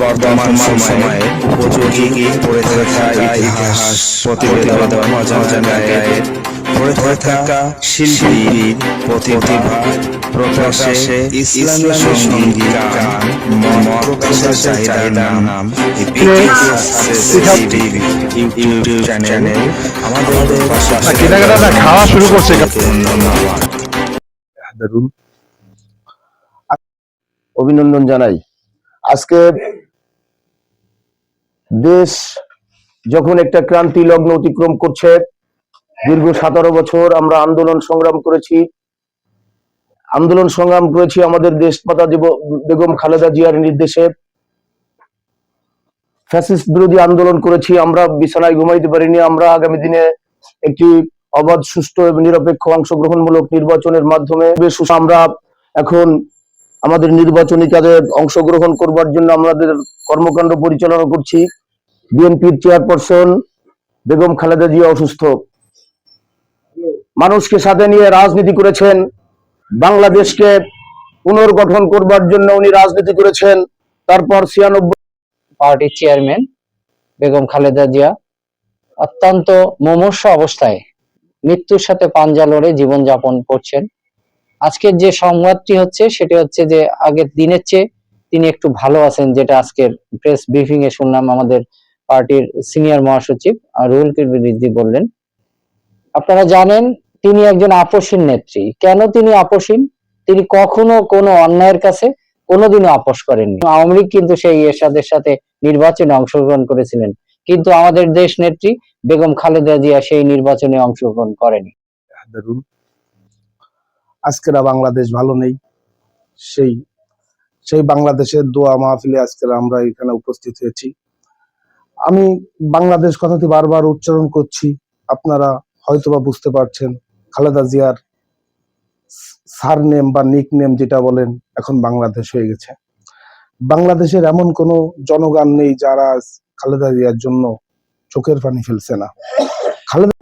বর্তমান সময়ে উপযোগী পড়ে থাকা ইতিহাস প্রতিবেদন পড়ে থাকা শিল্পী প্রতিভা প্রকাশে ইসলামী সংগীত গান প্রকাশের চাহিদা নাম ইউটিউব চ্যানেল। আমাদের খাওয়া শুরু করছে। অভিনন্দন জানাই। আজকে দেশ যখন একটা ক্রান্তি লগ্ন অতিক্রম করছে, দীর্ঘ সতেরো বছর আমরা আন্দোলন সংগ্রাম করেছি। আন্দোলন সংগ্রাম করেছি আমাদের দেশমাতা দেব- বেগম খালেদা জিয়ার নির্দেশে। ফ্যাসিস্ট বিরোধী আন্দোলন করেছি, আমরা বিছানায় ঘুমাইতে পারিনি। আমরা আগামী দিনে একটি অবাধ, সুষ্ঠু এবং নিরপেক্ষ অংশগ্রহণমূলক নির্বাচনের মাধ্যমে আমরা এখন আমাদের নির্বাচনী কাজে অংশগ্রহণ করবার জন্য আমাদের কর্মকাণ্ড পরিচালনা করছি। বিএনপির চেয়ারপারসন বেগম খালেদা জিয়া অসুস্থ। মানুষকে সাথে নিয়ে রাজনীতি করেছেন। বাংলাদেশকে পুনর্গঠন করবার জন্য উনি রাজনীতি করেছেন। তারপর ছিয়ানব্বই পার্টির চেয়ারম্যান বেগম খালেদা জিয়া অত্যন্ত মুমূর্ষ অবস্থায় মৃত্যুর সাথে পাঞ্জা লড়ে জীবনযাপন করছেন। আজকের যে সংবাদটি হচ্ছে, সেটি হচ্ছে যে আগের দিনের চেয়ে তিনি একটু ভালো আছেন, যেটা আজকের প্রেস ব্রিফিং এ শুনলাম আমাদের পার্টির সিনিয়র মহাসচিব রুহুল কবির রিজভী বললেন, আপনারা জানেন, তিনি একজন আপসীন নেত্রী। কেন তিনি আপসীন তিনি কখনো কোনো অন্যায়ের কাছে কোনোদিনও আপোষ করেননি। আওয়ামী লীগ কিন্তু সেই এরশাদের সাথে নির্বাচনে অংশগ্রহণ করেছিলেন। কিন্তু আমাদের দেশ নেত্রী বেগম খালেদা জিয়া সেই নির্বাচনে অংশগ্রহণ করেনি। আজকেরা বাংলাদেশ ভালো নেই। সেই সেই বাংলাদেশের দোয়া মাহফিলে আজকের আমরা এখানে উপস্থিত হয়েছি। আমি বাংলাদেশ কথাটি বারবার উচ্চারণ করছি। আপনারা হয়তোবা বুঝতে পারছেন, খালেদা জিয়ার সার নেম বা নিক নেম যেটা বলেন, এখন বাংলাদেশ হয়ে গেছে। বাংলাদেশের এমন কোনো জনগান নেই যারা খালেদা জিয়ার জন্য চোখের পানি ফেলছে না। খালেদা